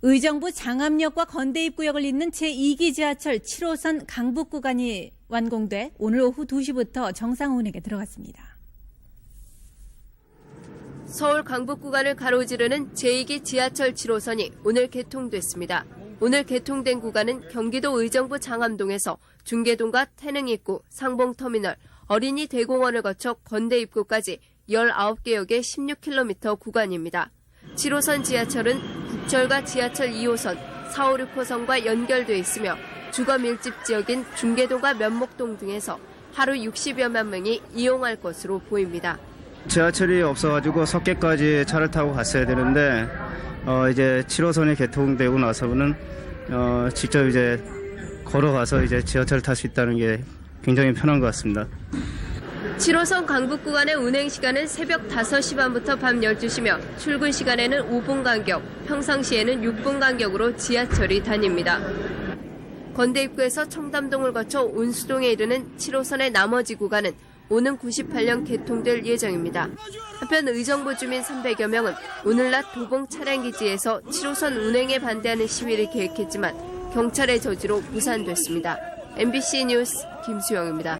의정부 장암역과 건대입구역을 잇는 제2기 지하철 7호선 강북 구간이 완공돼 오늘 오후 2시부터 정상 운행에 들어갔습니다. 서울 강북 구간을 가로지르는 제2기 지하철 7호선이 오늘 개통됐습니다. 오늘 개통된 구간은 경기도 의정부 장암동에서 중계동과 태릉입구, 상봉터미널, 어린이 대공원을 거쳐 건대 입구까지 19개 역의 16km 구간입니다. 7호선 지하철은 국철과 지하철 2호선, 4, 5, 6호선과 연결돼 있으며 주거 밀집 지역인 중계동과 면목동 등에서 하루 60여만 명이 이용할 것으로 보입니다. 지하철이 없어가지고 석계까지 차를 타고 갔어야 되는데 어, 이제 7호선이 개통되고 나서는 어, 직접 이제 걸어가서 이제 지하철 탈 수 있다는 게 굉장히 편한 것 같습니다. 7호선 강북 구간의 운행 시간은 새벽 5시 반부터 밤 12시며 출근 시간에는 5분 간격, 평상시에는 6분 간격으로 지하철이 다닙니다. 건대 입구에서 청담동을 거쳐 운수동에 이르는 7호선의 나머지 구간은 오는 98년 개통될 예정입니다. 한편 의정부 주민 300여 명은 오늘 낮 도봉 차량기지에서 7호선 운행에 반대하는 시위를 계획했지만 경찰의 저지로 무산됐습니다. MBC 뉴스 김수영입니다.